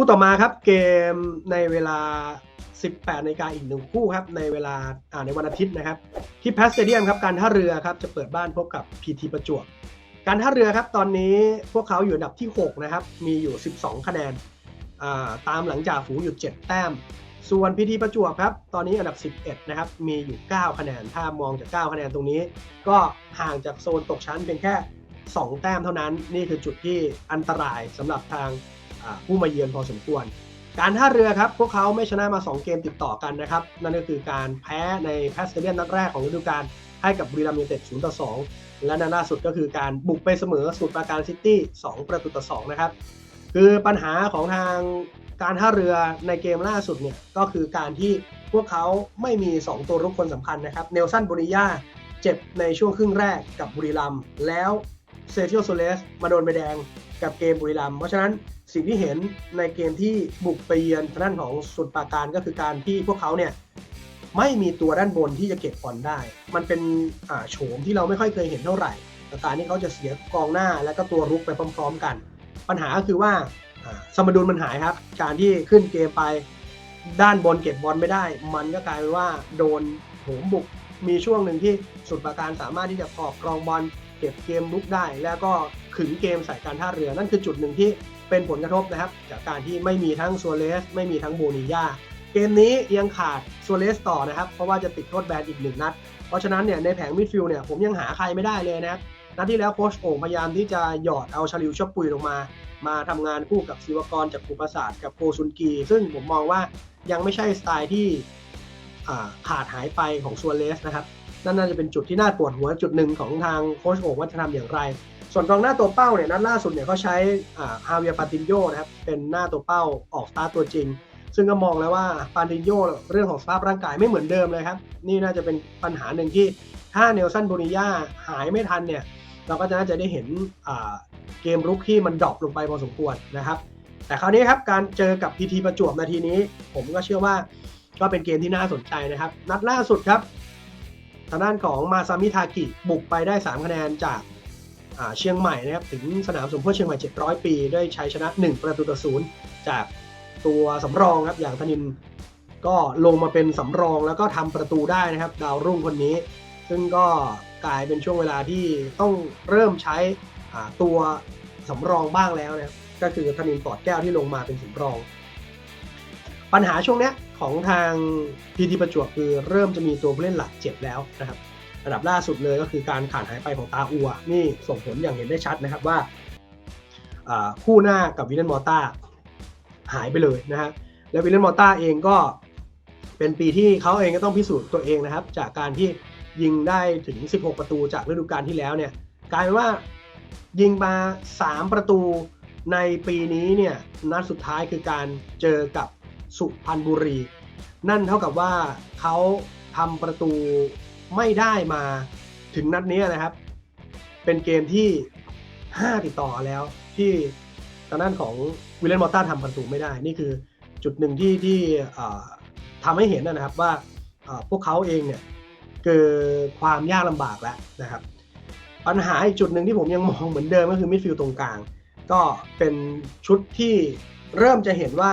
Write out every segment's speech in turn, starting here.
คู่ต่อมาครับเกมในเวลา 18นาฬิกาอีกหนึ่งคู่ครับในเวลาอ่าในวันอาทิตย์นะครับ ที่แพสเตเดียมครับการท่าเรือครับจะเปิดบ้านพบกับ PT ประจวบการท่าเรือครับตอนนี้พวกเขาอยู่อันดับที่ 6 นะครับ มีอยู่ 12 คะแนนอ่าตามหลังจากฝูงอยู่ 7 แต้ม ส่วน PT ประจวบครับ ตอนนี้อันดับ 11 นะครับ มีอยู่ 9 คะแนน ถ้ามองจาก 9 คะแนนตรงนี้ ก็ห่างจากโซนตกชั้นเพียงแค่ 2 แต้มเท่านั้น นี่คือจุดที่อันตรายสำหรับทาง ผู้มาเยือนพอสมควร การท่าเรือครับพวกเขาไม่ชนะมา 2 เกมติดต่อกันนะครับ นั่นก็คือการแพ้ในแพสเตเดียนนัดแรกของฤดูกาลให้กับบุรีรัมย์ยูเต็ด0ต่อ2และนัดล่าสุดก็คือการบุกไปเสมอสมุทรปราการซิตี้2ประตูต่อ2นะครับคือปัญหาของทางการท่าเรือในเกมล่าสุดเนี่ยก็คือการที่พวกเขาไม่มี 2 ตัวรุกคนสำคัญนะครับเนลสันโบนิยาเจ็บในช่วงครึ่งแรกกับบุรีรัมย์แล้วเซเชียลโซเลสมาโดนใบแดง กับเกมบุรีรัมย์เพราะฉะนั้นสิ่งที่เห็นในเกมที่บุกไปเยือนทางด้านของสุดปราการก็คือการที่พวกเขาเนี่ยไม่มีตัวด้านบนที่จะเก็บบอลได้ มันเป็นโฉมที่เราไม่ค่อยเคยเห็นเท่าไหร่กับการที่เขาจะเสียกองหน้าและก็ตัวรุกไปพร้อม ๆ กัน ปัญหาก็คือว่าอ่าสมดุลมันหายครับ การที่ขึ้นเกมไปด้านบนเก็บบอลไม่ได้ มันก็กลายเป็นว่าโดนโหมบุก มีช่วงหนึ่งที่สุดประการสามารถที่จะขอบกรองบอล เก็บเกมลุกได้ แล้วก็ขึงเกมใส่การท่าเรือ นั่นคือจุดหนึ่งที่เป็นผลกระทบนะครับ จากการที่ไม่มีทั้งซัวเรสไม่มีทั้งโบนิยาเกมนี้ยังขาดซัวเรสต่อนะครับ เพราะว่าจะติดโทษแบนอีกหนึ่งนัด เพราะฉะนั้นเนี่ยในแผงมิดฟิลด์เนี่ยผมยังหาใครไม่ได้เลยนะครับนัดที่แล้วโค้ชโอ่งพยายามที่จะหยอดเอาชาลิวชอปุยลงมา มาทำงานคู่กับศิวกรจากภูประสาทกับโกซุนกี ซึ่งผมมองว่ายังไม่ใช่สไตล์ที่ขาดหายไปของซัวเรสนะครับ นั่นน่าจะเป็นจุดที่น่าปวดหัวจุดหนึ่งของทางโค้ชโอ่งว่าจะทำอย่างไร ส่วนกองหน้าตัวเป้าเนี่ยนัดล่าสุดเนี่ยเขาใช้ฮาเวียปาตินโยนะครับเป็นหน้าตัวเป้าออกสตาร์ตัวจริง ซึ่งก็มองแล้วว่าปาตินโยเรื่องของสภาพร่างกายไม่เหมือนเดิมเลยครับนี่น่าจะเป็นปัญหาหนึ่งที่ถ้าเนลสันโบนิยาหายไม่ทันเนี่ยเราก็จะน่าจะได้เห็นเกมรุกที่มันดรอปลงไปพอสมควรนะครับแต่คราวนี้ครับการเจอกับพีทีประจวบนาทีนี้ ผมก็เชื่อว่าก็เป็นเกมที่น่าสนใจนะครับ นัดล่าสุดครับ ทางด้านของมาซามิทากิบุกไปได้ 3 คะแนนจากาเชียงใหม่นะครับถึงสนามสมโพธิเชียงใหม่ 700 ปีด้วยชัยชนะ 1 ประตูต่อศูนย์จากตัวสำรองครับอย่างธนินก็ลงมาเป็นสำรองแล้วก็ทำประตูได้นะครับ ดาวรุ่งคนนี้ ซึ่งก็กลายเป็นช่วงเวลาที่ต้องเริ่มใช้ตัวสำรองบ้างแล้วนะครับก็คือธนินปอดแก้วที่ลงมาเป็นสำรอง ปัญหาช่วงนี้ของทางพีทีประจวบคือเริ่มจะมีตัวผู้เล่นหลักเจ็บแล้วนะครับระดับล่าสุดเลยก็คือการขาดหายไปของตาอัว นี่ส่งผลอย่างเห็นได้ชัดนะครับว่าคู่หน้ากับวิลเลนมอร์ต้าหายไปเลยนะฮะแล้ววิลเลนมอร์ต้าเองก็เป็นปีที่เขาเองก็ต้องพิสูจน์ตัวเองนะครับ จากการที่ยิงได้ถึง 16 ประตูจากฤดูกาลที่แล้วเนี่ยกลายเป็นว่ายิงมา 3 ประตูในปีนี้เนี่ยนัดสุดท้ายคือการเจอกับ สุพรรณบุรี นั่นเท่ากับว่าเขาทำประตูไม่ได้มาถึงนัดนี้นะครับ เป็นเกมที่ 5 ติดต่อแล้วที่ทางด้านของวิลเลนมอร์ต้าทำประตูไม่ได้ นี่คือจุดหนึ่งที่ที่ทำให้เห็นนะครับว่าพวกเขาเองเนี่ยเกิดความยากลำบากแล้วนะครับ ปัญหาอีกจุดหนึ่งที่ผมยังมองเหมือนเดิมก็คือมิดฟิลด์ตรงกลาง ก็เป็นชุดที่เริ่มจะเห็นว่า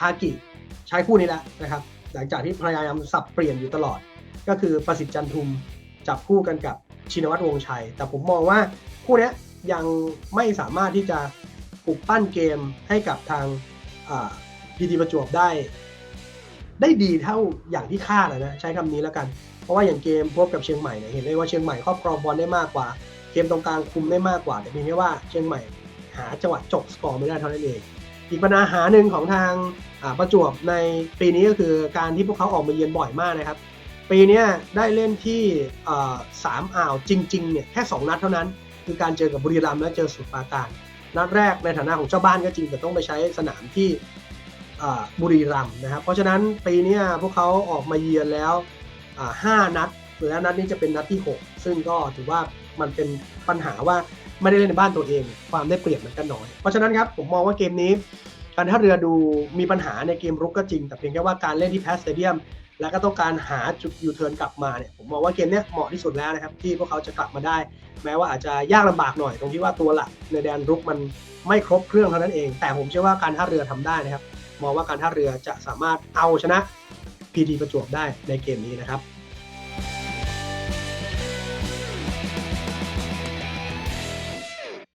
ทากิใช้คู่นี้แล้วนะครับ หลังจากที่พยายามสับเปลี่ยนอยู่ตลอด ก็คือประสิทธิ์จันทุมจับคู่กันกับชินวัตรวงชัย แต่ผมมองว่าคู่นี้ยังไม่สามารถที่จะปลุกปั้นเกมให้กับทางพีทีประจวบได้ ได้ดีเท่าอย่างที่คาดนะนะใช้คำนี้แล้วกัน เพราะว่าอย่างเกมพบกับเชียงใหม่เนี่ยเห็นได้ว่าเชียงใหม่ครอบครองบอลได้มากกว่า เกมตรงกลางคุมได้มากกว่า แต่เพียงแค่ว่าเชียงใหม่หาจังหวะจบสกอร์ไม่ได้เท่านั้นเอง อีกปัญหาหนึ่งของทางประจวบในปีนี้ก็คือการที่พวกเขาออกมาเยือนบ่อยมากนะครับ ปีนี้ได้เล่นที่สามอ่าวจริงๆเนี่ยแค่ 2 นัดเท่านั้น คือการเจอกับบุรีรัมย์และเจอสุดปราการ นัดแรกในฐานะของเจ้าบ้านก็จริง แต่ต้องไปใช้สนามที่บุรีรัมย์นะครับ เพราะฉะนั้นปีนี้พวกเขาออกมาเยือนแล้วอ่าห้านัดแล้วนัดนี้จะเป็นนัดที่ 6 ซึ่งก็ถือว่ามันเป็นปัญหาว่า ไม่ได้เล่นในบ้านตัวเอง ความได้เปรียบมันก็น้อย เพราะฉะนั้นครับผมมองว่าเกมนี้การท่าเรือดูมีปัญหาในเกมรุกก็จริง แต่เพียงแค่ว่าการเล่นที่แพสเตเดียม แล้วก็ต้องการหาจุดยูเทิร์นกลับมาเนี่ยผมมองว่าเกมนี้เหมาะที่สุดแล้วนะครับที่พวกเขาจะกลับมาได้ แม้ว่าอาจจะยากลำบากหน่อย ตรงที่ว่าตัวหลักในแดนรุกมันไม่ครบเครื่องเท่านั้นเอง แต่ผมเชื่อว่าการท่าเรือทำได้นะครับมองว่าการท่าเรือจะสามารถเอาชนะ PT ประจวบได้ในเกมนี้นะครับ